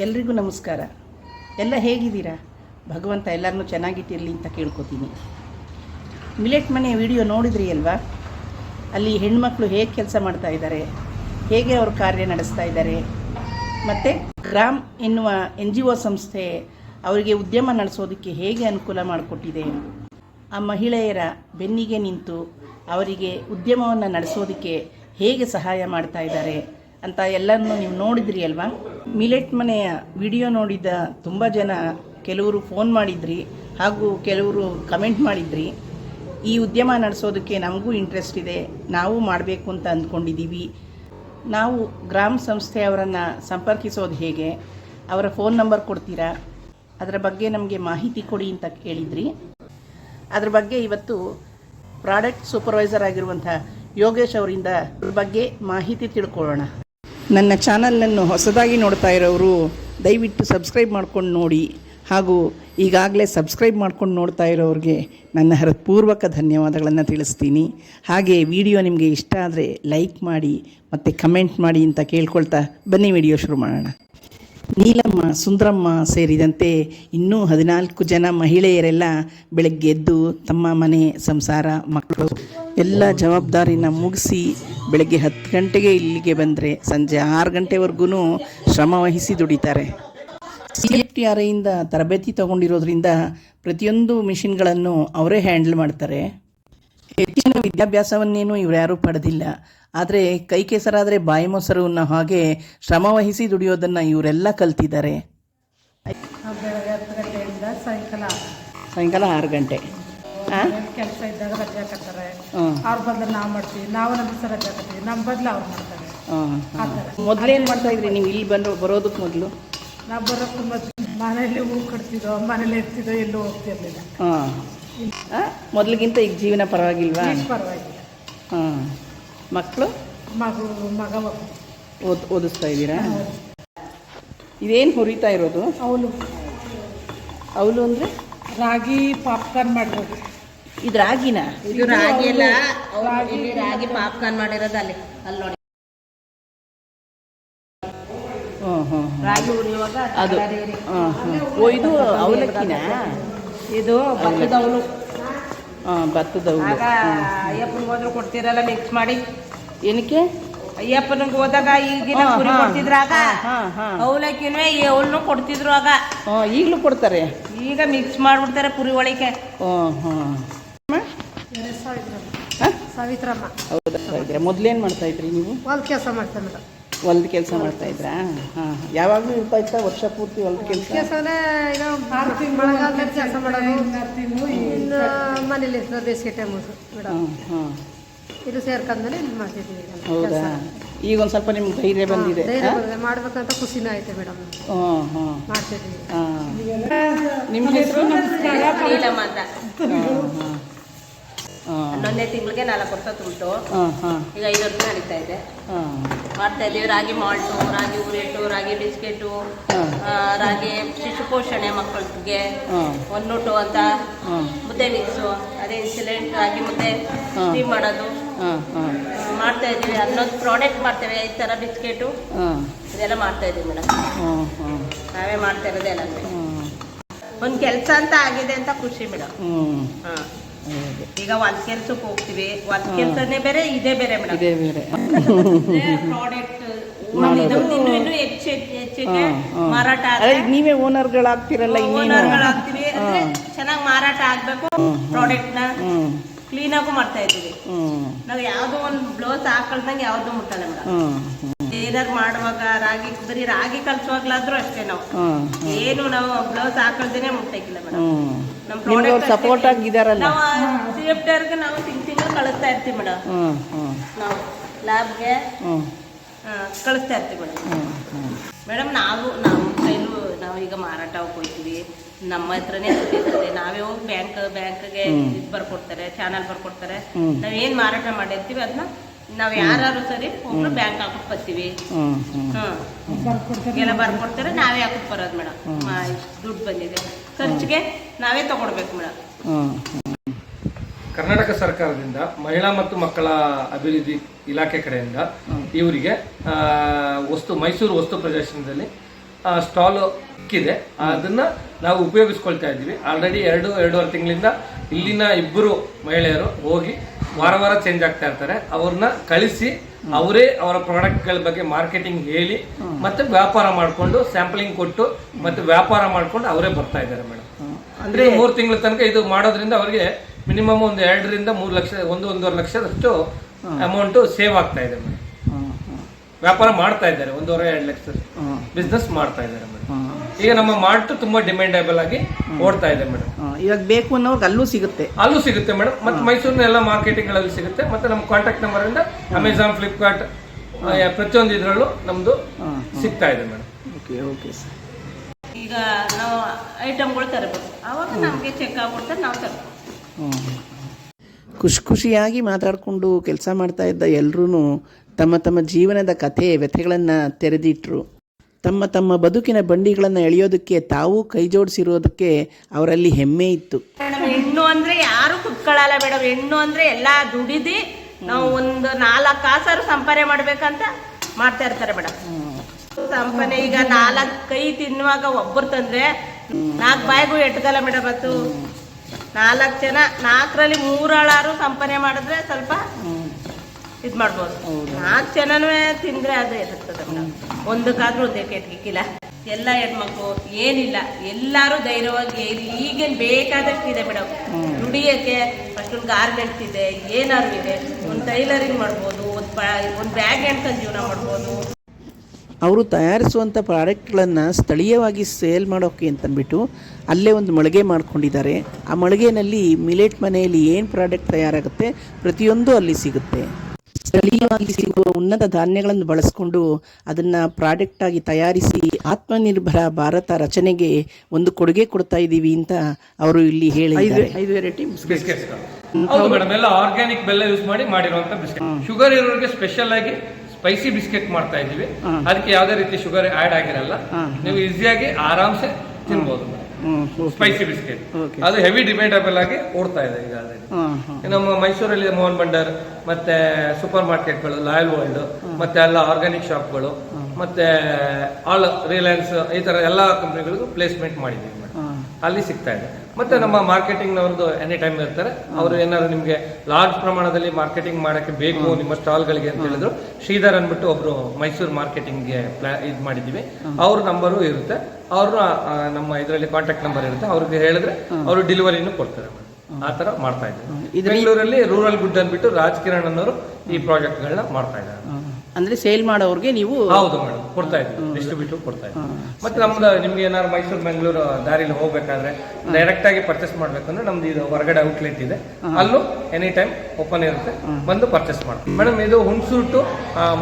ಎಲ್ರಿಗೂ ನಮಸ್ಕಾರ. ಎಲ್ಲ ಹೇಗಿದ್ದೀರಾ? ಭಗವಂತ ಎಲ್ಲರನ್ನೂ ಚೆನ್ನಾಗಿಟ್ಟಿರಲಿ ಅಂತ ಕೇಳ್ಕೊತೀನಿ. ಮಿಲೆಟ್ ಮನೆ ವಿಡಿಯೋ ನೋಡಿದ್ರಿ ಅಲ್ವಾ? ಅಲ್ಲಿ ಹೆಣ್ಮಕ್ಳು ಹೇಗೆ ಕೆಲಸ ಮಾಡ್ತಾ ಇದ್ದಾರೆ, ಹೇಗೆ ಅವರು ಕಾರ್ಯ ನಡೆಸ್ತಾ ಇದ್ದಾರೆ, ಮತ್ತು ಗ್ರಾಮ್ ಎನ್ನುವ ಎನ್ ಜಿ ಒ ಸಂಸ್ಥೆ ಅವರಿಗೆ ಉದ್ಯಮ ನಡೆಸೋದಕ್ಕೆ ಹೇಗೆ ಅನುಕೂಲ ಮಾಡಿಕೊಟ್ಟಿದೆ? ಆ ಮಹಿಳೆಯರ ಬೆನ್ನಿಗೆ ನಿಂತು ಅವರಿಗೆ ಉದ್ಯಮವನ್ನು ನಡೆಸೋದಕ್ಕೆ ಹೇಗೆ ಸಹಾಯ ಮಾಡ್ತಾ ಇದ್ದಾರೆ? ಅಂತ ಎಲ್ಲರನ್ನೂ ನೀವು ನೋಡಿದ್ರಿ ಅಲ್ವಾ? ಮಿಲೆಟ್ ಮನೆಯ ವಿಡಿಯೋ ನೋಡಿದ ತುಂಬ ಜನ ಕೆಲವರು ಫೋನ್ ಮಾಡಿದ್ರಿ ಹಾಗೂ ಕೆಲವರು ಕಮೆಂಟ್ ಮಾಡಿದ್ರಿ. ಈ ಉದ್ಯಮ ನಡೆಸೋದಕ್ಕೆ ನಮಗೂ ಇಂಟ್ರೆಸ್ಟ್ ಇದೆ, ನಾವು ಮಾಡಬೇಕು ಅಂತ ಅಂದ್ಕೊಂಡಿದ್ದೀವಿ. ನಾವು ಗ್ರಾಮ ಸಂಸ್ಥೆಯವರನ್ನು ಸಂಪರ್ಕಿಸೋದು ಹೇಗೆ? ಅವರ ಫೋನ್ ನಂಬರ್ ಕೊಡ್ತೀರಾ? ಅದರ ಬಗ್ಗೆ ನಮಗೆ ಮಾಹಿತಿ ಕೊಡಿ ಅಂತ ಕೇಳಿದ್ರಿ ಅದ್ರ ಬಗ್ಗೆ ಇವತ್ತು ಪ್ರಾಡಕ್ಟ್ ಸೂಪರ್ವೈಸರ್ ಆಗಿರುವಂಥ ಯೋಗೇಶ್ ಅವರಿಂದ ಬಗ್ಗೆ ಮಾಹಿತಿ ತಿಳ್ಕೊಳ್ಳೋಣ. ನನ್ನ ಚಾನಲನ್ನು ಹೊಸದಾಗಿ ನೋಡ್ತಾ ಇರೋರು ದಯವಿಟ್ಟು ಸಬ್ಸ್ಕ್ರೈಬ್ ಮಾಡ್ಕೊಂಡು ನೋಡಿ. ಹಾಗೂ ಈಗಾಗಲೇ ಸಬ್ಸ್ಕ್ರೈಬ್ ಮಾಡ್ಕೊಂಡು ನೋಡ್ತಾ ಇರೋರಿಗೆ ನನ್ನ ಹೃತ್ಪೂರ್ವಕ ಧನ್ಯವಾದಗಳನ್ನು ತಿಳಿಸ್ತೀನಿ. ಹಾಗೆ ವಿಡಿಯೋ ನಿಮಗೆ ಇಷ್ಟ ಆದರೆ ಲೈಕ್ ಮಾಡಿ ಮತ್ತು ಕಮೆಂಟ್ ಮಾಡಿ ಅಂತ ಕೇಳ್ಕೊಳ್ತಾ ಬನ್ನಿ ವಿಡಿಯೋ ಶುರು ಮಾಡೋಣ. ನೀಲಮ್ಮ, ಸುಂದರಮ್ಮ ಸೇರಿದಂತೆ ಇನ್ನೂ ಹದಿನಾಲ್ಕು ಜನ ಮಹಿಳೆಯರೆಲ್ಲ ಬೆಳಗ್ಗೆ ಎದ್ದು ತಮ್ಮ ಮನೆ ಸಂಸಾರ ಮಕ್ಕಳು. ಎಲ್ಲ ಜವಾಬ್ದಾರಿನ ಮುಗಿಸಿ ಬೆಳಗ್ಗೆ ಹತ್ತು ಗಂಟೆಗೆ ಇಲ್ಲಿಗೆ ಬಂದರೆ ಸಂಜೆ ಆರು ಗಂಟೆವರೆಗೂ ಶ್ರಮ ವಹಿಸಿ ದುಡಿತಾರೆ. ಸಿ ಎಫ್ ಟಿ ತರಬೇತಿ ತಗೊಂಡಿರೋದ್ರಿಂದ ಪ್ರತಿಯೊಂದು ಮಿಷಿನ್ಗಳನ್ನು ಅವರೇ ಹ್ಯಾಂಡಲ್ ಮಾಡ್ತಾರೆ. ಹೆಚ್ಚಿನ ವಿದ್ಯಾಭ್ಯಾಸವನ್ನೇನು ಇವ್ರು ಯಾರೂ ಪಡೆದಿಲ್ಲ. ಆದರೆ ಕೈ ಕೆಸರಾದರೆ ಬಾಯಿ ಮೊಸರು ಅನ್ನೋ ಹಾಗೆ ಶ್ರಮವಹಿಸಿ ದುಡಿಯೋದನ್ನ ದುಡಿಯೋದನ್ನು ಇವರೆಲ್ಲ ಕಲ್ತಿದ್ದಾರೆ. ಬೆಳಗ್ಗೆ ಹತ್ತು ಗಂಟೆಯಿಂದ ಸಾಯಂಕಾಲ ಸಾಯಂಕಾಲ ಆರು ಗಂಟೆ. ಕೆಲಸ ಇದ್ದಾಗ ರಜೆ ಹಾಕತ್ತಾರೆ. ಅವ್ರ ಬಂದ್ರೆ ನಾವು ಮಾಡ್ತೀವಿ. ನಾವು ನಮ್ಮ ದಿವಸ ರಜೆ ಹಾಕತ್ತೀವಿ. ನಮ್ಮ ಬದಲು ಅವ್ರು ಮಾಡ್ತಾರೆ. ಮೊದಲೇನು ಮಾಡ್ತಾ ಇದ್ರಿ ನೀವು? ಇಲ್ಲಿ ಬಂದು ಬರೋದಕ್ಕೆ ಮೊದಲು? ನಾವು ಬರೋಕ್ಕೆ ಮೊದಲು ಮನೇಲಿ ಹೂ ಕಟ್ತಿದ್ದೋ ಮನೇಲಿ ಇರ್ತಿದ್ದೋ ಎಲ್ಲೂ ಹೋಗ್ತಿರ್ಲಿಲ್ಲ. ಹಾಂ ಮೊದಲಿಗಿಂತ ಈಗ ಜೀವನ ಪರವಾಗಿಲ್ವಾ? ಪರವಾಗಿಲ್ಲ. ಹಾಂ. ಮಕ್ಕಳು ಮಗು ಮಗ ಒಬ್ಬ. ಓದ್ ಓದಿಸ್ತಾ ಇದ್ದೀರಾ? ಇದೇನು ಹುರಿತಾ ಇರೋದು? ಅವಳು ಅವಳು ಅಂದರೆ? ರಾಗಿ ಪಾಪ್ಕಾರ್ನ್ ಮಾಡ್ಬೋದು. ಇದು ರಾಗಿನ? ಇದು ರಾಗಿ ಎಲ್ಲ ಇಲ್ಲಿ ರಾಗಿ ಪಾಪ್ಕಾರ್ನ್ ಮಾಡಿರೋದು ಅಲ್ಲಿ ಅಲ್ಲಿ ನೋಡಿ. ಹ್ಞೂ ಹ್ಞೂ ರಾಗಿ ಉರಿಯುವಾಗ ಅದು ಹಾಂ ಹಾಂ ಓ ಇದು ಅವಲಕ್ಕಿನ? ಇದು ಭತ್ತದ ಅವಳು ಹಾಂ ಭತ್ತದ ಅವಲು ಆಗ ಅಯ್ಯಪ್ಪನಿಗೆ ಹೋದ್ರು ಕೊಡ್ತೀರಲ್ಲ ಮಿಕ್ಸ್ ಮಾಡಿ? ಏನಕ್ಕೆ? ಅಯ್ಯಪ್ಪನಿಗೆ ಹೋದಾಗ ಈಗಿನ ಕುರಿ ಪುರಿ ಹಾ. ಕೊಡ್ತಿದ್ರ ಆಗ. ಅವಲಕ್ಕಿನೂ ಈ ಅವಳನ್ನು ಕೊಡ್ತಿದ್ರು ಆಗ. ಈಗಲೂ ಕೊಡ್ತಾರೆ. ಈಗ ಮಿಕ್ಸ್ ಮಾಡ್ಬಿಡ್ತಾರೆ ಪುರಿ ಒಳಗೆ. ಸಾವಿತ್ರಮ್ಮ. ಹಾಂ? ಸಾವಿತ್ರಮ್ಮ. ಹೌದಾ ಮೊದಲೇನು ಮಾಡ್ತಾ ಇದ್ರಿ ನೀವು? ಹೊಲ ಕೆಲಸ ಮಾಡ್ತಾ ಮೇಡಮ್. ಹೊಲ್ದ ಕೆಲಸ ಮಾಡ್ತಾ ಇದ್ರಾ? ಹಾಂ ಯಾವಾಗಲೂ ಇರ್ತಾ ಇತ್ತ ವರ್ಷ ಪೂರ್ತಿ ಹೊಲ್ದ ಕೆಲಸ? ಕೆಲಸನೇ ಈಗ ಮಳೆಗಾಲದಲ್ಲಿ ಕೆಲಸ ಮಾಡೋದು. ಇನ್ನು ಮನೇಲಿ ಇರ್ತದೆ ಬೇಸಿಗೆ ಟೈಮು ಮೇಡಮ್. ಹಾಂ ಹಾಂ ಇದು ಸೇರ್ಕೊಂಡ್ಮೇಲೆ ಇಲ್ಲಿ ಮಾಡ್ತಿದ್ದೀವಿ ಹೌದಾ ಕೆಲ್ಸ. ಈಗ ಒಂದು ಸ್ವಲ್ಪ ನಿಮ್ಗೆ ಧೈರ್ಯ ಬಂದಿದೆ. ಮಾಡ್ಬೇಕಂತ ಖುಷಿನೂ ಐತೆ ಮೇಡಮ್. ಹಾಂ ಹಾಂ ಮಾಡ್ತಿದ್ದೀವಿ. ಹಾಂ. ನಿಮ್ಮ ಹೆಸರು? ನಮಸ್ಕಾರ ಹಾಂ ಹಾಂ. ಹನ್ನೊಂದನೇ ತಿಂಗಳಿಗೆ ನಾಲ್ಕು ವರ್ಷ ತುಂಬಿತು. ಈಗ ಐದು ವರ್ಷ ನಡೀತಾ ಇದೆ. ಮಾಡ್ತಾ ಇದ್ದೀವಿ ರಾಗಿ ಮಾಲ್ಟು ರಾಗಿ ಉರೇಟು ರಾಗಿ ಬಿಸ್ಕೆಟು ರಾಗಿ ಶಿಶು ಪೋಷಣೆ ಮಕ್ಕಳಿಗೆ ಒನ್ನೂಟು ಅಂತ ಮುದ್ದೆ ಮಿಕ್ಸು ಅದೇ ಇನ್ಸಿಲೆಂಟ್ ರಾಗಿ ಮುದ್ದೆ. ಸ್ಟೀಮ್ ಮಾಡೋದು. ಮಾಡ್ತಾ ಇದ್ದೀವಿ. ಹನ್ನೊಂದು ಪ್ರಾಡಕ್ಟ್ ಮಾಡ್ತೇವೆ ಐದು ಥರ ಬಿಸ್ಕೆಟು. ಇದೆಲ್ಲ ಮಾಡ್ತಾ ಇದ್ದೀವಿ ಮೇಡಮ್. ನಾವೇ ಮಾಡ್ತಾ ಇರೋದೇ ಎಲ್ಲ ಒಂದು ಕೆಲಸ ಅಂತ ಆಗಿದೆ ಅಂತ ಖುಷಿ ಮೇಡಮ್. ಹ್ಞೂ ಹಾಂ. ಈಗ ಒಂದ್ ಕೆಲ್ಸಕ್ಕೆ ಹೋಗ್ತೀವಿ ಒಂದ್. ಕೆಲ್ಸನೇ ಬೇರೆ ಇದೇ ಬೇರೆ ಮೇಡಮ್ ಇದೇ ಬೇರೆ ಪ್ರಾಡಕ್ಟ್. ಇನ್ನೂ ಹೆಚ್ಚು ಹೆಚ್ಚು- ಹೆಚ್ಚಿಗೆ. ಮಾರಾಟ ನೀವೇ ಓನರ್ಗಳಾಗ್ತಿರಲ್ಲ ಓನರ್ಗಳಾಗ್ತೀವಿ. ಚೆನ್ನಾಗಿ ಮಾರಾಟ ಆಗ್ಬೇಕು. ಪ್ರಾಡಕ್ಟ್ನ ಹ್ಞೂ ಕ್ಲೀನ್ ಆಗು ಮಾಡ್ತಾ ಇದ್ದೀವಿ. ನಾವು ಯಾವ್ದೋ ಒಂದು ಬ್ಲೌಸ್ ಹಾಕೊಳ್ದಂಗೆ ಯಾವ್ದು ಮುಟ್ಟಲ್ಲ ಮೇಡಮ್ ಏನಾರು ಮಾಡುವಾಗ ರಾಗಿ ಬರೀ ರಾಗಿ ಕಲ್ಸುವಾಗ್ಲಾದ್ರೂ ಅಷ್ಟೇ ನಾವು. ಏನು ನಾವು ಬ್ಲೌಸ್ ಹಾಕೊಳ್ದೇನೆ ಮುಟ್ಟಕ್ಕಿಲ್ಲ ಮೇಡಮ್ ನಮ್ಮ ಅವ್ರು ಸಪೋರ್ಟ್ ಆಗಿದಾರಲ್ಲ. ನಾವು ಸಿ ಎಫ್ಗೆ ನಾವು ತಿಂಗ್ ತಿಂಗಳು ಕಳಿಸ್ತಾ ಇರ್ತೀವಿ ಮೇಡಮ್ ನಾವು ಲ್ಯಾಬ್ಗೆ ಕಳಿಸ್ತಾ ಇರ್ತೀವಿ ಮೇಡಮ್ ಮೇಡಮ್ ನಾವು ನಮ್ಮ ಕೈಲೂ ನಾವು ಈಗ ಮಾರಾಟ ಹೋಗ್ತೀವಿ ನಮ್ಮ ಹತ್ರನೇ ಇರ್ತದೆ ನಾವೇ ಹೋಗಿ ಬ್ಯಾಂಕ್ ಬ್ಯಾಂಕ್ಗೆ. ಇದು ಬರ್ಕೊಡ್ತಾರೆ ಚಾನಲ್ ಬರ್ಕೊಡ್ತಾರೆ. ನಾವ್ ಏನ್ ಮಾರಾಟ ಮಾಡಿರ್ತೀವಿ ಅದನ್ನ ನಾವ್ ಯಾರು ಸರಿ ಒಬ್ರು ಬ್ಯಾಂಕ್ ಹಾಕ್ಬಿಟ್ಟು ಬರ್ತೀವಿ. ಎಲ್ಲ ಬರ್ಕೊಡ್ತಾರೆ. ನಾವೇ ಹಾಕ್ಬಿಟ್ಟು ಬರೋದು ಮೇಡಮ್ ದುಡ್ಡು ಬಂದಿದೆ. ಖರ್ಚಿಗೆ ನಾವೇ ತಗೊಡ್ಬೇಕು ಮೇಡಮ್ ಕರ್ನಾಟಕ ಸರ್ಕಾರದಿಂದ ಮಹಿಳಾ ಮತ್ತು ಮಕ್ಕಳ ಅಭಿವೃದ್ಧಿ ಇಲಾಖೆ ಕಡೆಯಿಂದ ಇವರಿಗೆ ಆ, ವಸ್ತು ಮೈಸೂರು ವಸ್ತು ಪ್ರದರ್ಶನದಲ್ಲಿ ಸ್ಟಾಲ್ ಇದೆ ಅದನ್ನ ನಾವು ಉಪಯೋಗಿಸ್ಕೊಳ್ತಾ ಇದ್ದೀವಿ. ಆಲ್ರೆಡಿ ಎರಡು ಎರಡೂವರೆ ತಿಂಗಳಿಂದ ಇಲ್ಲಿನ ಇಬ್ಬರು ಮಹಿಳೆಯರು ಹೋಗಿ ವಾರ ವಾರ ಚೇಂಜ್ ಆಗ್ತಾ ಇರ್ತಾರೆ. ಅವ್ರನ್ನ ಕಳಿಸಿ ಅವರೇ ಅವರ ಪ್ರಾಡಕ್ಟ್ಗಳ ಬಗ್ಗೆ ಮಾರ್ಕೆಟಿಂಗ್ ಹೇಳಿ ಮತ್ತೆ ವ್ಯಾಪಾರ ಮಾಡಿಕೊಂಡು ಸ್ಯಾಂಪಲಿಂಗ್ ಕೊಟ್ಟು ಮತ್ತೆ ವ್ಯಾಪಾರ ಮಾಡ್ಕೊಂಡು ಅವರೇ ಬರ್ತಾ ಇದ್ದಾರೆ ಮೇಡಮ್ ಅಂದ್ರೆ ಮೂರು ತಿಂಗಳ ತನಕ ಇದು ಮಾಡೋದ್ರಿಂದ ಅವರಿಗೆ ಮಿನಿಮಮ್ ಒಂದು ಎರಡರಿಂದ ಮೂರು ಲಕ್ಷ ಒಂದು ಒಂದೂವರೆ ಲಕ್ಷದಷ್ಟು ಅಮೌಂಟ್ ಸೇವ್ ಆಗ್ತಾ ಇದೆ ಮೇಡಮ್ ವ್ಯಾಪಾರ ಮಾಡ್ತಾ ಇದ್ದಾರೆ. ಒಂದೂವರೆ ಎರಡು ಲಕ್ಷ ಬಿಸ್ನೆಸ್ ಮಾಡ್ತಾ ಇದ್ದಾರೆ ಈಗ ನಮ್ಮ ಮಾರ್ಟ್ ತುಂಬಾ ಡಿಮ್ಯಾಂಡೇಬಲ್ ಆಗಿ ಓಡ್ತಾ ಇದೆ ಮೇಡಮ್. ಇವಾಗ ಬೇಕು ಅನ್ನೋರ್ಗೆ ಅಲ್ಲೂ ಸಿಗುತ್ತೆ. ಅಲ್ಲೂ ಸಿಗುತ್ತೆ ಮೇಡಮ್. ಮತ್ತೆ ಮೈಸೂರಿನ ಎಲ್ಲ ಮಾರ್ಕೆಟಿಂಗ್ಗಳಲ್ಲಿ ಸಿಗುತ್ತೆ. ಮತ್ತೆ ನಮ್ಮ ಕಾಂಟ್ಯಾಕ್ಟ್ ನಂಬರ್ ಇಂದ ಅಮೆಝಾನ್ ಫ್ಲಿಪ್ಕಾರ್ಟ್ ಪ್ರತಿಯೊಂದು ಇದರಲ್ಲೂ ನಮ್ದು ಸಿಗ್ತಾ ಇದೆ ಮೇಡಮ್. Okay okay sir. ಈಗ ನಾವು ಐಟಮ್ಗಳು ತರಬೇಕು. ಆವಾಗ ನಮಗೆ ಚೆಕ್ ಆಗ್ಬಿಡ್ತಾರೆ ನಾವು ತರಬೇಕು. ಖುಷಿ ಖುಷಿಯಾಗಿ ಮಾತಾಡಿಕೊಂಡು ಕೆಲಸ ಮಾಡ್ತಾ ಇದ್ದ ಎಲ್ಲರೂ ತಮ್ಮ ತಮ್ಮ ಜೀವನದ ಕಥೆ ವ್ಯಥೆಗಳನ್ನು ತೆರೆದಿಟ್ಟರು ತಮ್ಮ ತಮ್ಮ ಬದುಕಿನ ಬಂಡಿಗಳನ್ನು ಎಳೆಯೋದಕ್ಕೆ ತಾವು ಕೈ ಜೋಡಿಸಿರೋದಕ್ಕೆ ಅವರಲ್ಲಿ ಹೆಮ್ಮೆ ಇತ್ತು. ಹೆಣ್ಣು ಅಂದ್ರೆ ಯಾರು ಕುತ್ಕೊಳ್ಳಲ್ಲ ಮೇಡಮ್. ಹೆಣ್ಣು ಅಂದ್ರೆ ಎಲ್ಲ ದುಡಿದಿ ನಾವು ಒಂದು ನಾಲ್ಕು ಕಾಸಾರು ಸಂಪಾದನೆ ಮಾಡ್ಬೇಕಂತ ಮಾಡ್ತಾ ಇರ್ತಾರೆ ಮೇಡಮ್. ಸಂಪಾದನೆ ಈಗ ನಾಲ್ಕು ಕೈ ತಿನ್ನುವಾಗ ಒಬ್ಬರು ತಂದ್ರೆ ನಾಲ್ಕು ಬಾಯಿಗೂ ಎಟ್ಕಲ್ಲ ಮೇಡಮ್ ಅದು. ನಾಲ್ಕು ಜನ ನಾಲ್ಕರಲ್ಲಿ ಮೂರಳಾರು ಸಂಪಾದನೆ ಮಾಡಿದ್ರೆ ಸ್ವಲ್ಪ ಇದು ಮಾಡ್ಬೋದು. ನಾಲ್ಕು ಜನನೂ ತಿಂದ್ರೆ ಅದು ಇರುತ್ತದೆ ಮೇಡಮ್. ಒಂದಕ್ಕಾದ್ರೂ ಒಂದೇ ಎಟ್ಕಿಕ್ಕಿಲ್ಲ ಎಲ್ಲ ಹೆಣ್ಮಕ್ಳು ಏನಿಲ್ಲ. ಎಲ್ಲರೂ ಧೈರ್ಯವಾಗಿ ಈಗೇನು ಬೇಕಾದಷ್ಟು ಬೇಕಾದಷ್ಟಿದೆ ಮೇಡಮ್. ಫಸ್ಟ್ ಅಷ್ಟೊಂದು ಗಾರ್ಮೆಂಟ್ಸ್ ಇದೆ ಏನಾದ್ರು ಇದೆ. ಒಂದು ಟೈಲರಿಂಗ್ ಮಾಡ್ಬೋದು ಒಂದು ಒಂದು ಬ್ಯಾಗ್ ಹೆಣ್ಕೊಂಡು ಜೀವನ ಮಾಡ್ಬೋದು. ಅವರು ತಯಾರಿಸುವಂಥ ಪ್ರಾಡಕ್ಟ್ಗಳನ್ನು ಸ್ಥಳೀಯವಾಗಿ ಸೇಲ್ ಮಾಡೋಕ್ಕೆ ಅಂತಂದ್ಬಿಟ್ಟು ಅಲ್ಲೇ ಒಂದು ಮಳಿಗೆ ಮಾಡ್ಕೊಂಡಿದ್ದಾರೆ. ಆ ಮಳಿಗೆನಲ್ಲಿ ಮಿಲೆಟ್ ಮನೆಯಲ್ಲಿ ಏನು ಪ್ರಾಡಕ್ಟ್ ತಯಾರಾಗುತ್ತೆ ಪ್ರತಿಯೊಂದು ಅಲ್ಲಿ ಸಿಗುತ್ತೆ. ಸ್ಥಳೀಯವಾಗಿ ಸಿಗುವ ಉನ್ನತ ಧಾನ್ಯಗಳನ್ನು ಬಳಸಿಕೊಂಡು ಅದನ್ನು ಪ್ರಾಡಕ್ಟಾಗಿ ತಯಾರಿಸಿ ಆತ್ಮನಿರ್ಭರ ಭಾರತ ರಚನೆಗೆ ಒಂದು ಕೊಡುಗೆ ಕೊಡ್ತಾ ಇದ್ದೀವಿ ಅಂತ ಅವರು ಇಲ್ಲಿ ಹೇಳಿದ್ದಾರೆ. ಐದು ವೆರೈಟಿ ಬಿಸ್ಕೆಟ್. ಹೌದು ಮೇಡಮ್ ಎಲ್ಲ ಆರ್ಗ್ಯಾನಿಕ್ ಬೆಲ್ಲ ಯೂಸ್ ಮಾಡಿ ಮಾಡಿರುವಂತ ಬಿಸ್ಕೆಟ್. ಶುಗರ್ ಇರೋರಿಗೆ ಸ್ಪೆಷಲ್ ಆಗಿ ಸ್ಪೈಸಿ ಬಿಸ್ಕೆಟ್ ಮಾಡ್ತಾ ಇದೀವಿ ಅದಕ್ಕೆ ಯಾವುದೇ ರೀತಿ ಶುಗರ್ ಆಡ್ ಆಗಿರಲ್ಲ. ನೀವು ಈಸಿಯಾಗಿ ಆರಾಮ್ಸೆ ತಿನ್ಬೋದು ಸ್ಪೈಸಿ ಬಿಸ್ಕೆಟ್. ಅದು ಹೆವಿ ಡಿಮ್ಯಾಂಡಬಲ್ ಆಗಿ ಓಡ್ತಾ ಇದೆ ಈಗ ನಮ್ಮ ಮೈಸೂರಲ್ಲಿ ಮೋಹನ್ ಭಂಡಾರ್ ಮತ್ತೆ ಸೂಪರ್ ಮಾರ್ಕೆಟ್ಗಳು ಲಾಯಲ್ ವರ್ಲ್ಡ್ ಮತ್ತೆ ಎಲ್ಲ ಆರ್ಗ್ಯಾನಿಕ್ ಶಾಪ್ಗಳು ಮತ್ತೆ ಆಲ್ ರಿಲಯನ್ಸ್ ಈ ತರ ಎಲ್ಲಾ ಕಂಪ್ನಿಗಳಿಗೂ ಪ್ಲೇಸ್ಮೆಂಟ್ ಮಾಡಿದ್ದೀವಿ ಅಲ್ಲಿ ಸಿಗ್ತಾ ಇದೆ. ಮತ್ತೆ ನಮ್ಮ ಮಾರ್ಕೆಟಿಂಗ್ ನವರದು ಎನಿ ಟೈಮ್ ಇರ್ತಾರೆ. ಅವರು ಏನಾದ್ರು ನಿಮಗೆ ಲಾರ್ಜ್ ಪ್ರಮಾಣದಲ್ಲಿ ಮಾರ್ಕೆಟಿಂಗ್ ಮಾಡಕ್ಕೆ ಬೇಕು ನಿಮ್ಮ ಸ್ಟಾಲ್ ಗಳಿಗೆ ಅಂತ ಹೇಳಿದ್ರು. ಶ್ರೀಧರ್ ಅಂದ್ಬಿಟ್ಟು ಒಬ್ರು ಮೈಸೂರು ಮಾರ್ಕೆಟಿಂಗ್ ಪ್ಲಾ ಇದು ಮಾಡಿದ್ದೀವಿ. ಅವ್ರ ನಂಬರು ಇರುತ್ತೆ. ಅವ್ರ ನಮ್ಮ ಇದರಲ್ಲಿ ಕಾಂಟ್ಯಾಕ್ಟ್ ನಂಬರ್ ಇರುತ್ತೆ. ಅವ್ರಿಗೆ ಹೇಳಿದ್ರೆ ಅವರು ಡೆಲಿವರಿನೂ ಕೊಡ್ತಾರೆ. ಆ ತರ ಮಾಡ್ತಾ ಇದ್ದಾರೆ ಬೆಂಗಳೂರಲ್ಲಿ ರೂರಲ್ ಗುಡ್ ಅಂದ್ಬಿಟ್ಟು ರಾಜ್ ಕಿರಣ್ ಅನ್ನೋರು ಈ ಪ್ರಾಜೆಕ್ಟ್ಗಳನ್ನ ಮಾಡ್ತಾ ಇದ್ದಾರೆ. ಅಂದರೆ ಸೇಲ್ ಮಾಡೋರಿಗೆ ನೀವು ಹೌದು ಮೇಡಮ್ ಕೊಡ್ತಾ ಇದ್ದೀವಿ ಡಿಸ್ಟ್ರಿಬ್ಯೂಟರ್ ಕೊಡ್ತಾ ಇದ್ದೀವಿ. ಮತ್ತೆ ನಮ್ದು ನಿಮ್ಗೆ ಏನಾದ್ರು ಮೈಸೂರು ಬೆಂಗಳೂರು ದಾರಿಲಿ ಹೋಗ್ಬೇಕಾದ್ರೆ ಡೈರೆಕ್ಟ್ ಆಗಿ ಪರ್ಚೇಸ್ ಮಾಡ್ಬೇಕಂದ್ರೆ ನಮ್ದು ಇದು ಹೊರಗಡೆ ಔಟ್ಲೆಟ್ ಇದೆ. ಅಲ್ಲೂ ಎನಿ ಟೈಮ್ ಓಪನ್ ಇರುತ್ತೆ ಬಂದು ಪರ್ಚೇಸ್ ಮಾಡಿ ಮೇಡಮ್ ಇದು Hunsur to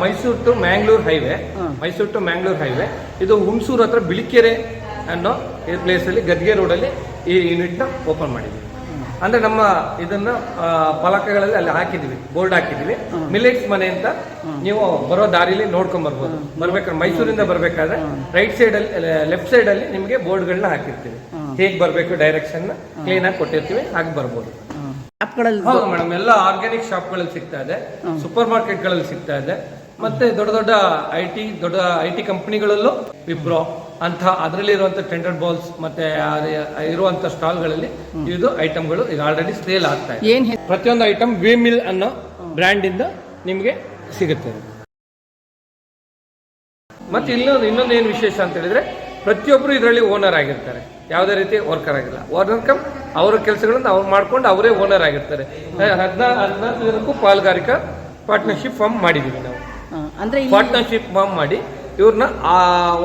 Mysuru to Mangalore highway Mysuru to Mangalore highway ಇದು ಹುಣಸೂರು ಹತ್ರ ಬಿಳಿಕೆರೆ ಅನ್ನೋ ಈ ಪ್ಲೇಸ್ ಅಲ್ಲಿ ಗದ್ಗೆ ರೋಡಲ್ಲಿ ಈ ಯೂನಿಟ್ನ ಓಪನ್ ಮಾಡಿದ್ದೀವಿ. ಅಂದ್ರೆ ನಮ್ಮ ಇದನ್ನ ಆ, ಫಲಕಗಳಲ್ಲಿ ಅಲ್ಲಿ ಹಾಕಿದೀವಿ ಬೋರ್ಡ್ ಹಾಕಿದೀವಿ ಮಿಲೆಟ್ಸ್ ಮನೆ ಅಂತ ನೀವು ಬರೋ ದಾರಿಲಿ ನೋಡ್ಕೊಂಡ್ ಬರ್ಬೋದು. ಬರ್ಬೇಕಾದ್ರೆ ಮೈಸೂರಿಂದ ಬರ್ಬೇಕಾದ್ರೆ ರೈಟ್ ಸೈಡ್ ಅಲ್ಲಿ ಲೆಫ್ಟ್ ಸೈಡ್ ಅಲ್ಲಿ ನಿಮಗೆ ಬೋರ್ಡ್ಗಳನ್ನ ಹಾಕಿರ್ತೀವಿ. ಹೇಗ್ ಬರ್ಬೇಕು ಡೈರೆಕ್ಷನ್ ಕ್ಲೀನ್ ಆಗಿ ಕೊಟ್ಟಿರ್ತೀವಿ ಹಾಗೆ ಬರ್ಬೋದು. ಹೌದು ಮೇಡಮ್ ಎಲ್ಲ ಆರ್ಗ್ಯಾನಿಕ್ ಶಾಪ್ಗಳಲ್ಲಿ ಸಿಗ್ತಾ ಇದೆ ಸೂಪರ್ ಮಾರ್ಕೆಟ್ಗಳಲ್ಲಿ ಸಿಗ್ತಾ ಇದೆ. ಮತ್ತೆ ದೊಡ್ಡ ದೊಡ್ಡ ಐ ಟಿ ದೊಡ್ಡ ಐ ಟಿ ಕಂಪನಿಗಳಲ್ಲೂ ವಿಪ್ರೋ ಅಂತ ಅದರಲ್ಲಿ ಇರುವಂತ ಟೆಂಡರ್ ಬಾಲ್ಸ್ ಮತ್ತೆ ಇರುವಂಥ ಇರುವಂತ ಸ್ಟಾಲ್ಗಳಲ್ಲಿ ಇದು ಐಟಮ್ಗಳು ಈಗ ಆಲ್ರೆಡಿ ಸೇಲ್ ಆಗ್ತಾ ಇದೆ. ಏನು ಪ್ರತಿಯೊಂದು ಐಟಮ್ ವಿ ಮಿಲ್ ಅನ್ನೋ ಬ್ರ್ಯಾಂಡ್ ಇಂದ ನಿಮಗೆ ಸಿಗುತ್ತೆ. ಮತ್ತೆ ಇನ್ನೊಂದು ಇನ್ನೊಂದು ಏನು ವಿಶೇಷ ಅಂತ ಹೇಳಿದ್ರೆ ಪ್ರತಿಯೊಬ್ಬರು ಇದರಲ್ಲಿ ಓನರ್ ಆಗಿರ್ತಾರೆ. ಯಾವುದೇ ರೀತಿ ವರ್ಕರ್ ಆಗಿಲ್ಲ. ಓನರ್ ಕಮ್ ಅವರ ಕೆಲಸಗಳನ್ನು ಅವ್ರು ಮಾಡ್ಕೊಂಡು ಅವರೇ ಓನರ್ ಆಗಿರ್ತಾರೆ. ಹದಿನಾರು ಹದಿನಾಲ್ಕು ಜನಕ್ಕೂ ಪಾಲ್ಗಾರಿಕಾ ಪಾರ್ಟ್ನರ್ಶಿಪ್ ಫಾರ್ಮ್ ಮಾಡಿದೀವಿ ನಾವು. ಪಾರ್ಟ್ನರ್ಶಿಪ್ ಫಾರ್ಮ್ ಮಾಡಿ ಇವ್ರನ್ನ ಆ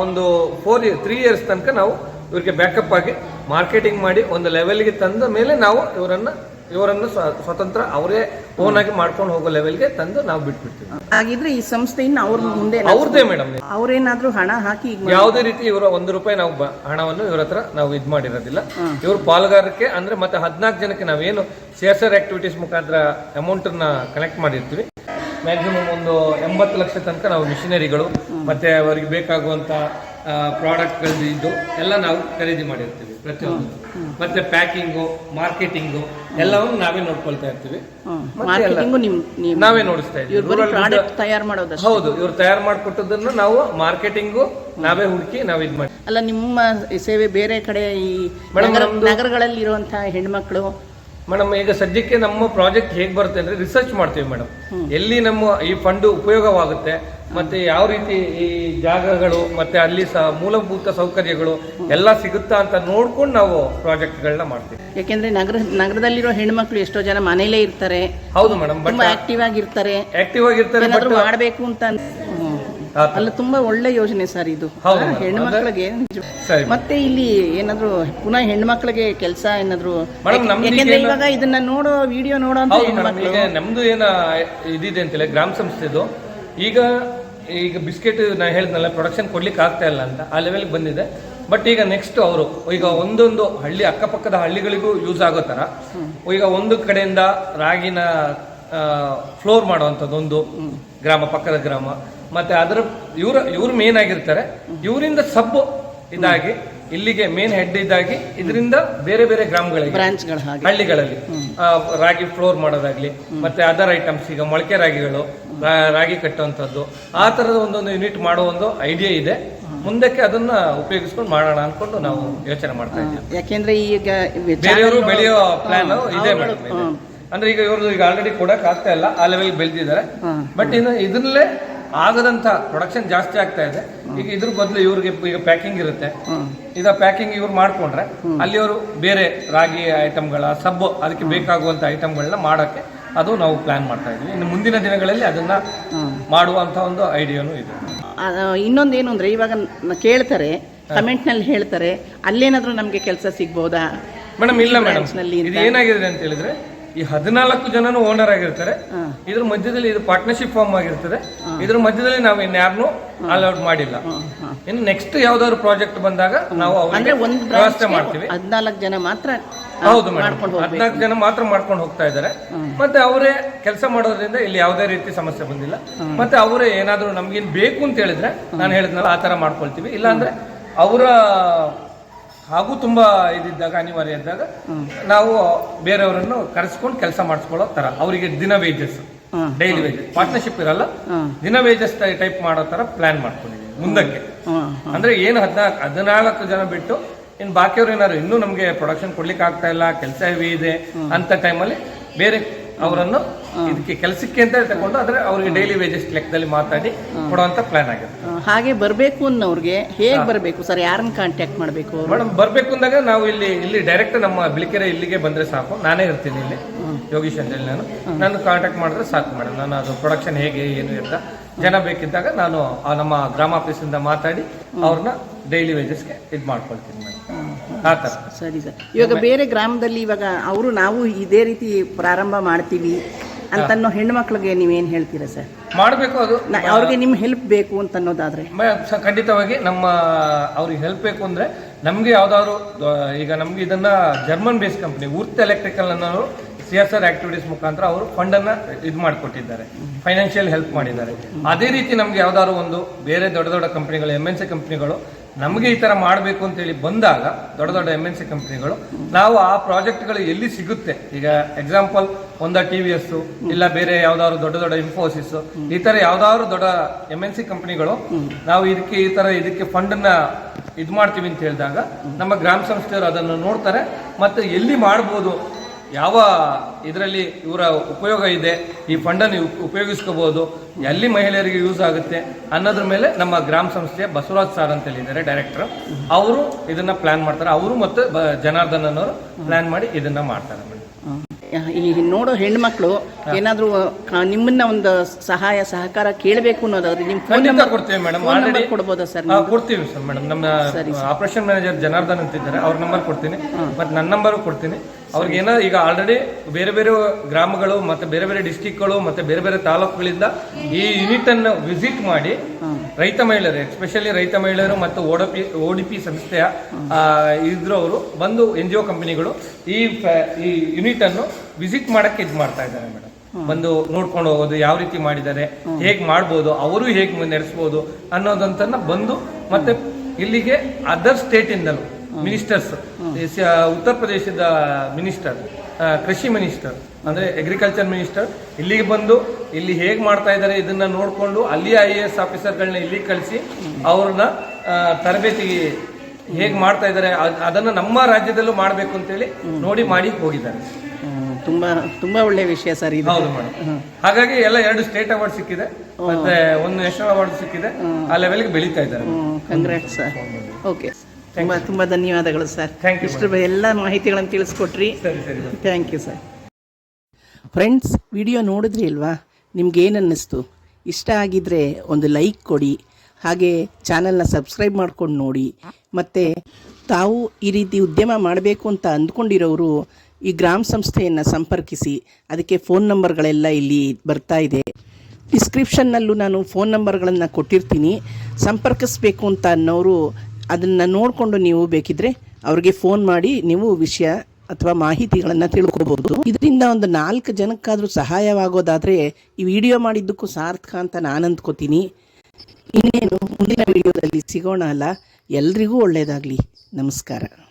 ಒಂದು ಫೋರ್ ಇಯರ್ ತ್ರೀ ಇಯರ್ಸ್ ತನಕ ನಾವು ಇವ್ರಿಗೆ ಬ್ಯಾಕಪ್ ಆಗಿ ಮಾರ್ಕೆಟಿಂಗ್ ಮಾಡಿ ಒಂದು ಲೆವೆಲ್ಗೆ ತಂದ ಮೇಲೆ ನಾವು ಇವರನ್ನ ಇವರನ್ನು ಸ್ವತಂತ್ರ ಅವರೇ ಓನ್ ಆಗಿ ಮಾಡ್ಕೊಂಡು ಹೋಗೋ ಲೆವೆಲ್ಗೆ ತಂದು ನಾವು ಬಿಟ್ಬಿಡ್ತೀವಿ. ಹಾಗಿದ್ರೆ ಈ ಸಂಸ್ಥೆಯಿಂದ ಅವ್ರ ಮುಂದೆ ಅವ್ರದೇ ಮೇಡಮ್. ಅವ್ರೇನಾದ್ರೂ ಹಣ ಹಾಕಿ ಯಾವುದೇ ರೀತಿ ಇವರ ಒಂದು ರೂಪಾಯಿ ನಾವು ಹಣವನ್ನು ಇವ್ರ ಹತ್ರ ನಾವು ಇದು ಮಾಡಿರೋದಿಲ್ಲ. ಇವ್ರ ಪಾಲುಗಾರಕ್ಕೆ ಅಂದ್ರೆ ಮತ್ತೆ ಹದಿನಾಲ್ಕು ಜನಕ್ಕೆ ನಾವೇನು ಸಿ ಎಸ್ ಆರ್ ಆಕ್ಟಿವಿಟೀಸ್ ಮುಖಾಂತರ ಅಮೌಂಟ್ನ ಕಲೆಕ್ಟ್ ಮಾಡಿರ್ತೀವಿ. ಮ್ಯಾಕ್ಸಿಮಮ್ ಒಂದು ಎಂಬತ್ತು ಲಕ್ಷ ತನಕ ನಾವು ಮಿಷಿನರಿಗಳು ಮತ್ತೆ ಅವರಿಗೆ ಬೇಕಾಗುವಂತ ಪ್ರಾಡಕ್ಟ್ ಇದ್ದು ಎಲ್ಲ ನಾವು ಖರೀದಿ ಮಾಡಿರ್ತೀವಿ ಪ್ರತಿಯೊಂದು. ಮತ್ತೆ ಪ್ಯಾಕಿಂಗು ಮಾರ್ಕೆಟಿಂಗು ಎಲ್ಲವನ್ನು ನಾವೇ ನೋಡ್ಕೊಳ್ತಾ ಇರ್ತೀವಿ. ನೀವು ನೋಡಿಸ್ತಾ ಇದ್ದೀವಿ. ಹೌದು ಇವ್ರು ತಯಾರು ಮಾಡಿಕೊಟ್ಟದನ್ನು ನಾವು ಮಾರ್ಕೆಟಿಂಗು ನಾವೇ ಹುಡುಕಿ ನಾವ್ ಇದು ಮಾಡಿ ಅಲ್ಲ ನಿಮ್ಮ ಸೇವೆ ಬೇರೆ ಕಡೆ ಈ ನಗರಗಳಲ್ಲಿ ಇರುವಂತಹ ಹೆಣ್ಮಕ್ಳು ಮೇಡಮ್ ಈಗ ಸದ್ಯಕ್ಕೆ ನಮ್ಮ ಪ್ರಾಜೆಕ್ಟ್ ಹೇಗೆ ಬರುತ್ತೆ ಅಂದ್ರೆ ರಿಸರ್ಚ್ ಮಾಡ್ತೀವಿ ಮೇಡಮ್. ಎಲ್ಲಿ ನಮ್ಮ ಈ ಫಂಡ್ ಉಪಯೋಗವಾಗುತ್ತೆ ಮತ್ತೆ ಯಾವ ರೀತಿ ಈ ಜಾಗಗಳು ಮತ್ತೆ ಅಲ್ಲಿ ಸಹ ಮೂಲಭೂತ ಸೌಕರ್ಯಗಳು ಎಲ್ಲ ಸಿಗುತ್ತಾ ಅಂತ ನೋಡ್ಕೊಂಡು ನಾವು ಪ್ರಾಜೆಕ್ಟ್ಗಳನ್ನ ಮಾಡ್ತೀವಿ. ಯಾಕೆಂದ್ರೆ ನಗರ ನಗರದಲ್ಲಿರೋ ಹೆಣ್ಮಕ್ಳು ಎಷ್ಟೋ ಜನ ಮನೇಲೇ ಇರ್ತಾರೆ. ಹೌದು ಮೇಡಮ್ ತುಂಬಾ ಆಕ್ಟಿವ್ ಆಗಿರ್ತಾರೆ. ಆಕ್ಟಿವ್ ಆಗಿರ್ತಾರೆ ಮಾಡಬೇಕು ಅಂತ. ಅಲ್ಲ ತುಂಬಾ ಒಳ್ಳೆ ಯೋಜನೆ ಸರ್ ಇದು. ಹೆಣ್ಮಕ್ಳಿಗೆ ಮತ್ತೆ ಇಲ್ಲಿ ಏನಾದ್ರು ಪುನಃ ಹೆಣ್ಮಕ್ಳಿಗೆ ಕೆಲಸ ಏನಾದ್ರು ಇವಾಗ ಇದನ್ನ ನೋಡೋ ವಿಡಿಯೋ ನೋಡೋ ನಮ್ದು ಏನ ಇದಿದೆ ಅಂತೇಳಿ ಗ್ರಾಮ ಸಂಸ್ಥೆದು. ಈಗ ಈಗ ಬಿಸ್ಕೆಟ್ ನಾ ಹೇಳಿದ್ನಲ್ಲ ಪ್ರೊಡಕ್ಷನ್ ಕೊಡ್ಲಿಕ್ಕೆ ಆಗ್ತಾ ಇಲ್ಲ ಅಂತ ಆ ಲೆವೆಲ್ಗೆ ಬಂದಿದೆ. ಬಟ್ ಈಗ ನೆಕ್ಸ್ಟ್ ಅವರು ಈಗ ಒಂದೊಂದು ಹಳ್ಳಿ ಅಕ್ಕಪಕ್ಕದ ಹಳ್ಳಿಗಳಿಗೂ ಯೂಸ್ ಆಗೋ ಥರ ಈಗ ಒಂದು ಕಡೆಯಿಂದ ರಾಗಿನ ಫ್ಲೋರ್ ಮಾಡುವಂಥದ್ದು ಒಂದು ಗ್ರಾಮ ಪಕ್ಕದ ಗ್ರಾಮ. ಮತ್ತೆ ಅದರ ಇವ್ರ ಇವ್ರು ಮೇನ್ ಆಗಿರ್ತಾರೆ. ಇವರಿಂದ ಸಬ್ ಇದಾಗಿ ಇಲ್ಲಿಗೆ ಮೇನ್ ಹೆಡ್ ಇದಾಗಿ ಇದರಿಂದ ಬೇರೆ ಬೇರೆ ಗ್ರಾಮಗಳಿಗೆ ಹಳ್ಳಿಗಳಲ್ಲಿ ರಾಗಿ ಫ್ಲೋರ್ ಮಾಡೋದಾಗ್ಲಿ ಮತ್ತೆ ಅದರ್ ಐಟಮ್ಸ್ ಈಗ ಮೊಳಕೆ ರಾಗಿಗಳು ರಾಗಿ ಕಟ್ಟುವಂಥದ್ದು. ಆ ಥರದ ಒಂದೊಂದು ಯೂನಿಟ್ ಮಾಡೋ ಒಂದು ಐಡಿಯಾ ಇದೆ. ಮುಂದಕ್ಕೆ ಅದನ್ನ ಉಪಯೋಗಿಸ್ಕೊಂಡು ಮಾಡೋಣ ಅನ್ಕೊಂಡು ನಾವು ಯೋಚನೆ ಮಾಡ್ತಾ ಇದ್ದೀವಿ. ಯಾಕೆಂದ್ರೆ ಈಗ ಬೇರೆಯವರು ಬೆಳೆಯೋ ಪ್ಲಾನ್ ಇದೆ ಅಂದ್ರೆ ಈಗ ಇವರು ಈಗ ಆಲ್ರೆಡಿ ಕೊಡಕ್ ಆಗ್ತಾ ಇಲ್ಲ ಆ ಲೆವೆಲ್ ಬೆಳೆದಿದ್ದಾರೆ. ಬಟ್ ಇನ್ನು ಇದರಲ್ಲೇ ಆಗದಂತ ಪ್ರೊಡಕ್ಷನ್ ಜಾಸ್ತಿ ಆಗ್ತಾ ಇದೆ. ಈಗ ಇದ್ರ ಬದಲು ಇವ್ರಿಗೆ ಈಗ ಪ್ಯಾಕಿಂಗ್ ಇರುತ್ತೆ. ಇದ ಈಗ ಪ್ಯಾಕಿಂಗ್ ಇವ್ರು ಮಾಡ್ಕೊಂಡ್ರೆ ಅಲ್ಲಿ ಅವರು ಬೇರೆ ರಾಗಿ ಐಟಮ್ಗಳ ಸಬ್ಬು ಅದಕ್ಕೆ ಬೇಕಾಗುವಂತ ಐಟಮ್ಗಳನ್ನ ಮಾಡೋಕ್ಕೆ ಅದು ನಾವು ಪ್ಲಾನ್ ಮಾಡ್ತಾ ಇದ್ವಿ. ಇನ್ನು ಮುಂದಿನ ದಿನಗಳಲ್ಲಿ ಅದನ್ನ ಮಾಡುವಂತ ಒಂದು ಐಡಿಯಾನು ಇದೆ. ಇನ್ನೊಂದು ಇನ್ನೊಂದೇನು ಅಂದ್ರೆ ಇವಾಗ ನ- ಕೇಳ್ತಾರೆ ಕಮೆಂಟ್ನಲ್ಲಿ ಹೇಳ್ತಾರೆ ಅಲ್ಲೇನಾದ್ರೂ ನಮಗೆ ಕೆಲಸ ಸಿಗ್ಬೋದಾ? ಮೇಡಮ್ ಇಲ್ಲ ಮೇಡಮ್. ನಲ್ಲಿ ಇದು ಏನಾಗಿದೆ ಅಂತ ಹೇಳಿದ್ರೆ ಈ ಹದಿನಾಲ್ಕು ಜನನು ಓನರ್ ಆಗಿರ್ತಾರೆ. ಇದ್ರ ಮಧ್ಯದಲ್ಲಿ ಇದು ಪಾರ್ಟ್ನರ್ಶಿಪ್ ಫಾರ್ಮ್ ಆಗಿರ್ತದೆ. ಇದ್ರ ಮಧ್ಯದಲ್ಲಿ ನಾವು ಇನ್ಯಾರನು ಅಲೌಡ್ ಮಾಡಿಲ್ಲ. ಇನ್ನು ನೆಕ್ಸ್ಟ್ ಯಾವ್ದಾದ್ರು ಪ್ರಾಜೆಕ್ಟ್ ಬಂದಾಗ ನಾವು ಅಂದ್ರೆ ಅವರಿಗೆ ಒಂದು ವ್ಯವಸ್ಥೆ ಮಾಡ್ತೀವಿ. ಹದಿನಾಲ್ಕು ಜನ ಮಾತ್ರ ಹೌದು ಮೇಡಮ್ ಹದಿನಾಲ್ಕು ಜನ ಮಾತ್ರ ಮಾಡ್ಕೊಂಡು ಹೋಗ್ತಾ ಇದ್ದಾರೆ. ಮತ್ತೆ ಅವರೇ ಕೆಲಸ ಮಾಡೋದ್ರಿಂದ ಇಲ್ಲಿ ಯಾವುದೇ ರೀತಿ ಸಮಸ್ಯೆ ಬಂದಿಲ್ಲ. ಮತ್ತೆ ಅವರೇ ಏನಾದ್ರು ನಮ್ಗೇನು ಬೇಕು ಅಂತ ಹೇಳಿದ್ರೆ ನಾನು ಹೇಳಿದ್ನಲ್ಲ ಆ ತರ ಮಾಡ್ಕೊಳ್ತೀವಿ. ಇಲ್ಲ ಅಂದ್ರೆ ಅವರ ಹಾಗೂ ತುಂಬಾ ಇದಿದ್ದಾಗ ಅನಿವಾರ್ಯ ಇದ್ದಾಗ ನಾವು ಬೇರೆಯವರನ್ನು ಕರೆಸ್ಕೊಂಡು ಕೆಲಸ ಮಾಡಿಸ್ಕೊಳ್ಳೋ ತರ. ಅವರಿಗೆ ದಿನ ವೇಜಸ್. ಡೈಲಿ ವೇಜಸ್ ಪಾರ್ಟ್ನರ್ಶಿಪ್ ಇರಲ್ಲ. ದಿನ ವೇಜಸ್ ಟೈಪ್ ಮಾಡೋ ತರ ಪ್ಲಾನ್ ಮಾಡ್ಕೊಂಡಿದ್ದೀವಿ ಮುಂದಕ್ಕೆ. ಅಂದ್ರೆ ಏನು ಹದಿನಾಲ್ಕು ಹದಿನಾಲ್ಕು ಜನ ಬಿಟ್ಟು ಇನ್ನು ಬಾಕಿಯವ್ರು ಏನಾದ್ರು ಇನ್ನೂ ನಮಗೆ ಪ್ರೊಡಕ್ಷನ್ ಕೊಡ್ಲಿಕ್ಕೆ ಆಗ್ತಾ ಇಲ್ಲ ಕೆಲಸ ಹೆವಿ ಇದೆ ಅಂತ ಟೈಮಲ್ಲಿ ಬೇರೆ ಅವರನ್ನು ಇದಕ್ಕೆ ಕೆಲಸಕ್ಕೆ ಅಂತ ತಗೊಂಡು ಆದ್ರೆ ಅವರಿಗೆ ಡೈಲಿ ವೇಜಸ್ ಲೆಕ್ಕದಲ್ಲಿ ಮಾತಾಡಿ ಕೊಡುವಂತ ಪ್ಲಾನ್ ಆಗಿದೆ ಹಾಗೆ ಬರಬೇಕು ಅನ್ನೋರಿಗೆ ಹೇಗ್ ಬರಬೇಕು? ಸರ್ ಯಾರನ್ನ ಕಾಂಟ್ಯಾಕ್ಟ್ ಮಾಡಬೇಕು ಮೇಡಮ್ ಬರ್ಬೇಕು ಅಂದಾಗ ನಾವು ಇಲ್ಲಿ ಇಲ್ಲಿ ಡೈರೆಕ್ಟ್ ನಮ್ಮ ಬಿಳಿಕೆರೆ ಇಲ್ಲಿಗೆ ಬಂದ್ರೆ ಸಾಕು. ನಾನೇ ಇರ್ತೀನಿ ಇಲ್ಲಿ ಯೋಗೀಶ್ ಹೇಳಿ ನಾನು. ನಾನು ಕಾಂಟ್ಯಾಕ್ಟ್ ಮಾಡಿದ್ರೆ ಸಾಕು ಮೇಡಮ್ ನಾನು ಅದು ಪ್ರೊಡಕ್ಷನ್ ಹೇಗೆ ಏನು ಅಂತ ಜನ ಬೇಕಿದ್ದಾಗ ನಾನು ನಮ್ಮ ಗ್ರಾಮ ಆಫೀಸಿಂದ ಮಾತಾಡಿ ಅವ್ರನ್ನ ಡೈಲಿ ವೇಜಸ್ಗೆ ಇದು ಮಾಡ್ಕೊಳ್ತೀನಿ ಮೇಡಮ್ ಆ ಥರ. ಸರಿ ಸರ್. ಇವಾಗ ಬೇರೆ ಗ್ರಾಮದಲ್ಲಿ ಇವಾಗ ಅವರು ನಾವು ಇದೇ ರೀತಿ ಪ್ರಾರಂಭ ಮಾಡ್ತೀವಿ. ಅಂತನ್ನೋ ಹೆಣ್ಮಕ್ಳಿಗೆ ನೀವೇನು ಹೇಳ್ತೀರಾ ಸರ್? ಮಾಡಬೇಕು ಅದು. ನಾ- ಅವ್ರಿಗೆ ನಿಮ್ಮ ಹೆಲ್ಪ್ ಬೇಕು ಅಂತ ಅನ್ನೋದಾದ್ರೆ ಮ- ಸ- ಖಂಡಿತವಾಗಿ ನಮ್ಮ ಅವ್ರಿಗೆ ಹೆಲ್ಪ್ ಬೇಕು ಅಂದ್ರೆ ನಮ್ಗೆ ಯಾವ್ದಾದ್ರು ಈಗ ನಮ್ಗೆ ಇದನ್ನ German base company Earth electrical ಅನ್ನೋರು ಸಿ ಎಸ್ ಆರ್ ಆಕ್ಟಿವಿಟೀಸ್ ಮುಖಾಂತರ ಅವರು ಫಂಡ್ ಅನ್ನ ಇದು ಮಾಡಿಕೊಟ್ಟಿದ್ದಾರೆ. ಫೈನಾನ್ಷಿಯಲ್ ಹೆಲ್ಪ್ ಮಾಡಿದ್ದಾರೆ. ಅದೇ ರೀತಿ ನಮ್ಗೆ ಯಾವ್ದಾದ್ರು ಒಂದು ಬೇರೆ ದೊಡ್ಡ ದೊಡ್ಡ ಕಂಪನಿಗಳು ಎಂ ಎನ್ ಸಿ ಕಂಪನಿಗಳು ನಮಗೆ ಈ ತರ ಮಾಡಬೇಕು ಅಂತೇಳಿ ಬಂದಾಗ ದೊಡ್ಡ ದೊಡ್ಡ ಎಂ ಎನ್ ಸಿ ಕಂಪ್ನಿಗಳು ನಾವು ಆ ಪ್ರಾಜೆಕ್ಟ್ಗಳು ಎಲ್ಲಿ ಸಿಗುತ್ತೆ? ಈಗ ಎಕ್ಸಾಂಪಲ್ ಒಂದ ಟಿ ವಿ ಎಸ್ ಇಲ್ಲ ಬೇರೆ ಯಾವ್ದಾದ್ರು ದೊಡ್ಡ ದೊಡ್ಡ ಇನ್ಫೋಸಿಸ್ ಈ ತರ ಯಾವ್ದಾದ್ರು ದೊಡ್ಡ ಎಂ ಎನ್ ಸಿ ಕಂಪ್ನಿಗಳು ನಾವು ಇದಕ್ಕೆ ಈ ತರ ಇದಕ್ಕೆ ಫಂಡ್ ಅನ್ನ ಇದು ಮಾಡ್ತೀವಿ ಅಂತ ಹೇಳಿದಾಗ, ನಮ್ಮ ಗ್ರಾಮ ಸಂಸ್ಥೆಯವರು ಅದನ್ನು ನೋಡ್ತಾರೆ, ಮತ್ತೆ ಎಲ್ಲಿ ಮಾಡ್ಬೋದು ಯಾವ ಇದರಲ್ಲಿ ಇವರ ಉಪಯೋಗ ಇದೆ ಈ ಫಂಡನ್ನು ಉಪಯೋಗಿಸ್ಕೋಬಹುದು ಎಲ್ಲಿ ಮಹಿಳೆಯರಿಗೆ ಯೂಸ್ ಆಗುತ್ತೆ ಅನ್ನೋದ್ರ ಮೇಲೆ ನಮ್ಮ ಗ್ರಾಮ ಸಂಸ್ಥೆಯ ಬಸವರಾಜ್ ಸಾರ್ ಅಂತ ಹೇಳಿದ್ದಾರೆ ಡೈರೆಕ್ಟರ್ ಅವರು ಇದನ್ನ ಪ್ಲಾನ್ ಮಾಡ್ತಾರೆ. ಅವರು ಮತ್ತು ಜನಾರ್ದನ್ ಅನ್ನೋರು ಪ್ಲಾನ್ ಮಾಡಿ ಇದನ್ನ ಮಾಡ್ತಾರೆ ಈ ನೋಡೋ ಹೆಣ್ಮಕ್ಳು ಏನಾದ್ರೂ ನಿಮ್ಮನ್ನ ಒಂದು ಸಹಾಯ ಸಹಕಾರ ಕೇಳಬೇಕು ಅನ್ನೋದಾದ್ರೆ ನಿಮ್ಮ ಫೋನ್ ನಂಬರ್ ಕೊಡ್ತೀವಿ ಮೇಡಮ್. ಆಲ್ರೆಡಿ ಕೊಡ್ಬೋದಾ ಸರ್ ಕೊಡ್ತೀವಿ ಸರ್ ಮೇಡಮ್. ನಮ್ಮ ಆಪರೇಷನ್ ಮ್ಯಾನೇಜರ್ ಜನಾರ್ದನ್ ಅಂತಿದ್ದಾರೆ. ಅವ್ರ ನಂಬರ್ ಕೊಡ್ತೀನಿ. ಮತ್ತೆ ನನ್ನ ನಂಬರು ಕೊಡ್ತೀನಿ. ಅವ್ರಿಗೆ ಏನೋ ಈಗ ಆಲ್ರೆಡಿ ಬೇರೆ ಬೇರೆ ಗ್ರಾಮಗಳು ಮತ್ತೆ ಬೇರೆ ಬೇರೆ ಡಿಸ್ಟಿಕ್ಗಳು ಮತ್ತೆ ಬೇರೆ ಬೇರೆ ತಾಲೂಕುಗಳಿಂದ ಈ ಯೂನಿಟ್ ಅನ್ನು ವಿಸಿಟ್ ಮಾಡಿ ರೈತ ಮಹಿಳೆಯರು ಎಸ್ಪೆಷಲಿ ರೈತ ಮಹಿಳೆಯರು ಮತ್ತು ಓಡಪಿ ಓಡಿಪಿ ಸಂಸ್ಥೆಯ ಇದ್ರವರು ಬಂದು ಎನ್ ಜಿ ಒ ಕಂಪನಿಗಳು ಈ ಈ ಯೂನಿಟ್ ಅನ್ನು ವಿಸಿಟ್ ಮಾಡಕ್ಕೆ ಇದು ಮಾಡ್ತಾ ಇದ್ದಾರೆ ಮೇಡಮ್ ಬಂದು ನೋಡ್ಕೊಂಡು ಹೋಗೋದು ಯಾವ ರೀತಿ ಮಾಡಿದ್ದಾರೆ ಹೇಗೆ ಮಾಡ್ಬೋದು ಅವರು ಹೇಗೆ ನಡೆಸ್ಬೋದು ಅನ್ನೋದಂತನ್ನ ಬಂದು ಮತ್ತೆ ಇಲ್ಲಿಗೆ ಅದರ್ ಸ್ಟೇಟ್ ಇಂದಲೂ ಮಿನಿಸ್ಟರ್ಸ್ ಉತ್ತರ ಪ್ರದೇಶದ ಮಿನಿಸ್ಟರ್ ಕೃಷಿ ಮಿನಿಸ್ಟರ್ ಅಂದ್ರೆ ಅಗ್ರಿಕಲ್ಚರ್ ಮಿನಿಸ್ಟರ್ ಇಲ್ಲಿಗೆ ಬಂದು ಇಲ್ಲಿ ಹೇಗೆ ಮಾಡ್ತಾ ಇದ್ದಾರೆ ಇದನ್ನ ನೋಡಿಕೊಂಡು ಅಲ್ಲಿ ಐ ಎ ಎಸ್ ಆಫೀಸರ್ಗಳನ್ನ ಇಲ್ಲಿಗೆ ಕಳಿಸಿ ಅವ್ರನ್ನ ತರಬೇತಿ ಹೇಗ್ ಮಾಡ್ತಾ ಇದ್ದಾರೆ ಅದ್- ಅದನ್ನ ನಮ್ಮ ರಾಜ್ಯದಲ್ಲೂ ಮಾಡಬೇಕು ಅಂತೇಳಿ ನೋಡಿ ಮಾಡಿ ಹೋಗಿದ್ದಾರೆ. ತುಂಬಾ ತುಂಬಾ ಒಳ್ಳೆ ವಿಷಯ ಸರ್ ಇದು. ಹೌದು ಮೇಡಮ್ ಹಾಗಾಗಿ ಎಲ್ಲ ಎರಡು ಸ್ಟೇಟ್ ಅವಾರ್ಡ್ ಸಿಕ್ಕಿದೆ ಮತ್ತೆ ಒಂದು ನ್ಯಾಷನಲ್ ಅವಾರ್ಡ್ ಸಿಕ್ಕಿದೆ ಆ ಲೆವೆಲ್ಗೆ ಬೆಳೀತಾ ಇದ್ದಾರೆ. ಕಂಗ್ರಾಟ್ಸ್ ಓಕೆ ತುಂಬಾ ತುಂಬಾ ಧನ್ಯವಾದಗಳು ಸರ್ ಥ್ಯಾಂಕ್ ಯು ಇಷ್ಟು ಎಲ್ಲ ಮಾಹಿತಿಗಳನ್ನು ತಿಳಿಸ್ಕೊಟ್ರಿ. ಸರಿ ಸರಿ thank you sir friends video ನೋಡಿದ್ರಿ ಅಲ್ವಾ ನಿಮ್ಗೆ ಏನು ಅನ್ನಿಸ್ತು? ಇಷ್ಟ ಆಗಿದ್ರೆ ಒಂದು ಲೈಕ್ ಕೊಡಿ. ಹಾಗೆ ಚಾನಲ್ನ ಸಬ್ಸ್ಕ್ರೈಬ್ ಮಾಡ್ಕೊಂಡು ನೋಡಿ. ಮತ್ತು ತಾವು ಈ ರೀತಿ ಉದ್ಯಮ ಮಾಡಬೇಕು ಅಂತ ಅಂದ್ಕೊಂಡಿರೋರು ಈ ಗ್ರಾಮ ಸಂಸ್ಥೆಯನ್ನು ಸಂಪರ್ಕಿಸಿ. ಅದಕ್ಕೆ ಫೋನ್ ನಂಬರ್ಗಳೆಲ್ಲ ಇಲ್ಲಿ ಬರ್ತಾ ಇದೆ. ಡಿಸ್ಕ್ರಿಪ್ಷನ್ನಲ್ಲೂ ನಾನು ಫೋನ್ ನಂಬರ್ಗಳನ್ನು ಕೊಟ್ಟಿರ್ತೀನಿ. ಸಂಪರ್ಕಿಸಬೇಕು ಅಂತ ಅನ್ನೋರು ಅದನ್ನು ನೋಡಿಕೊಂಡು ನೀವು ಬೇಕಿದ್ರೆ ಅವ್ರಿಗೆ ಫೋನ್ ಮಾಡಿ ನೀವು ವಿಷಯ ಅಥವಾ ಮಾಹಿತಿಗಳನ್ನು ತಿಳ್ಕೊಬಹುದು ಇದರಿಂದ ಒಂದು ನಾಲ್ಕು ಜನಕ್ಕಾದರೂ ಸಹಾಯವಾಗೋದಾದರೆ ಈ ವಿಡಿಯೋ ಮಾಡಿದ್ದಕ್ಕೂ ಸಾರ್ಥಕ ಅಂತ ನಾನು ಅಂದ್ಕೋತೀನಿ ಇನ್ನೇನು ಮುಂದಿನ ವಿಡಿಯೋದಲ್ಲಿ ಸಿಗೋಣ ಅಲ್ಲ. ಎಲ್ರಿಗೂ ಒಳ್ಳೆಯದಾಗಲಿ ನಮಸ್ಕಾರ.